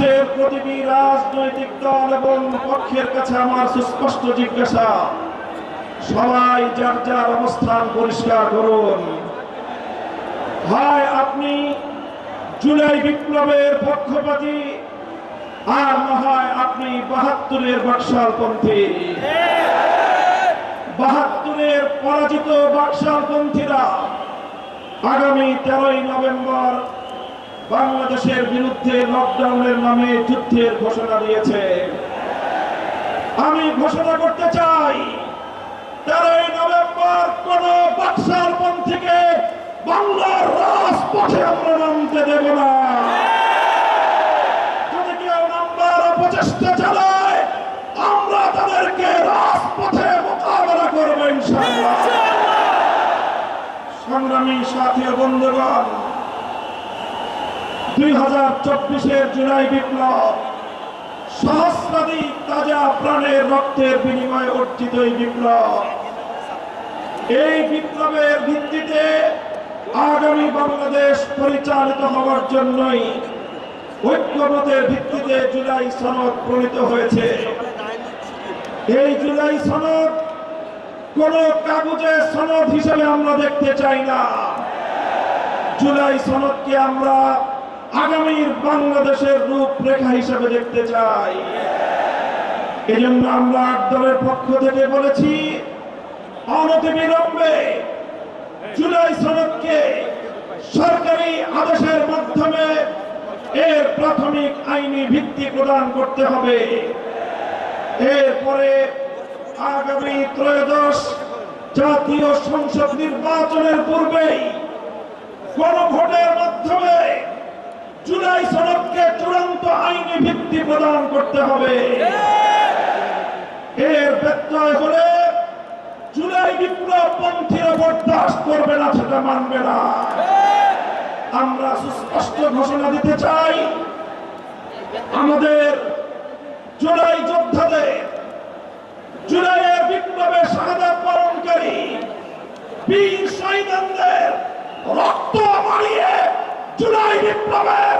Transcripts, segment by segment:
বাংলাদেশের প্রতিটি রাজনৈতিক দল এবং পক্ষের কাছে আমার সুস্পষ্ট জিজ্ঞাসা। সবাই যার যার অবস্থান পরিষ্কার করুন। হয় আপনি জুলাই বিপ্লবের পক্ষপাতী, আর না হয় আপনি বাহাত্তরের বাকশালপন্থী। বাহাত্তরের পরাজিত বাকশালপন্থীরা আগামী তেরোই নভেম্বর বাংলাদেশের বিরুদ্ধে লকডাউনের নামে যুদ্ধের ঘোষণা দিয়েছে। আমি ঘোষণা করতে চাই, তেরোই নভেম্বর কোন বাকশালপন্থীকে বাংলার রাজপথে আমরা নামতে দেব না। যদি কেউ নাম্বার অপচেষ্টা চালায়, আমরা তাদেরকে রাজপথে মোকাবেলা করব সংগ্রামী সাথী বন্ধুগণ দুই হাজার চব্বিশের জুলাই বিপ্লব সহস্রাধিক তাজা প্রাণের রক্তের বিনিময়ে অর্জিত এই বিপ্লব। এই বিপ্লবের ভিত্তিতে আগামী বাংলাদেশ পরিচালিত হওয়ার জন্যই ঐক্যমতের ভিত্তিতে জুলাই সনদ প্রণীত হয়েছে। এই জুলাই সনদ কোন কাগজের সনদ হিসেবে আমরা দেখতে চাই না। জুলাই সনদকে আমরা আগামীর বাংলাদেশের রূপরেখা হিসেবে দেখতে চাই। এজন্য আমরা আট দলের পক্ষ থেকে বলেছি অনতিবিলম্বে জুলাই সনদকে সরকারি আদেশের মাধ্যমে এর প্রাথমিক আইনি ভিত্তি প্রদান করতে হবে। এরপরে আগামী ত্রয়োদশ জাতীয় সংসদ নির্বাচনের পূর্বেই জুলাই সনদকে চূড়ান্ত আইনি ভিত্তি প্রদান করতে হবে। এর ব্যত্যয় হলে জুলাই বিপ্লব পন্থীরা বরদাস্ত করবে না সেটা মানবে না। আমরা সুস্পষ্ট ঘোষণা দিতে চাই আমাদের জুলাই যোদ্ধাদের জুলাইয়ের বিপ্লবের শাহাদাত বরণকারী বীর শহীদদের রক্ত মারিয়ে জুলাই বিপ্লবের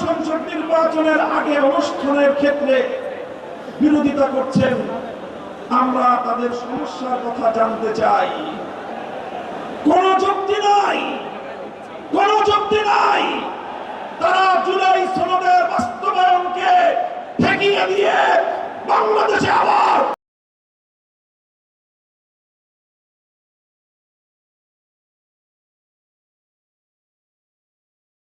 সংসদ নির্বাচনের আগে অনুষ্ঠানের ক্ষেত্রে বিরোধিতা করছেন। আমরা তাদের সমস্যার কথা জানতে চাই। কোন চুক্তি নাই। কোন চুক্তি নাই। তারা জুলাই সনদের বাস্তবায়নকে ঠেকিয়ে দিয়ে বাংলাদেশে আবার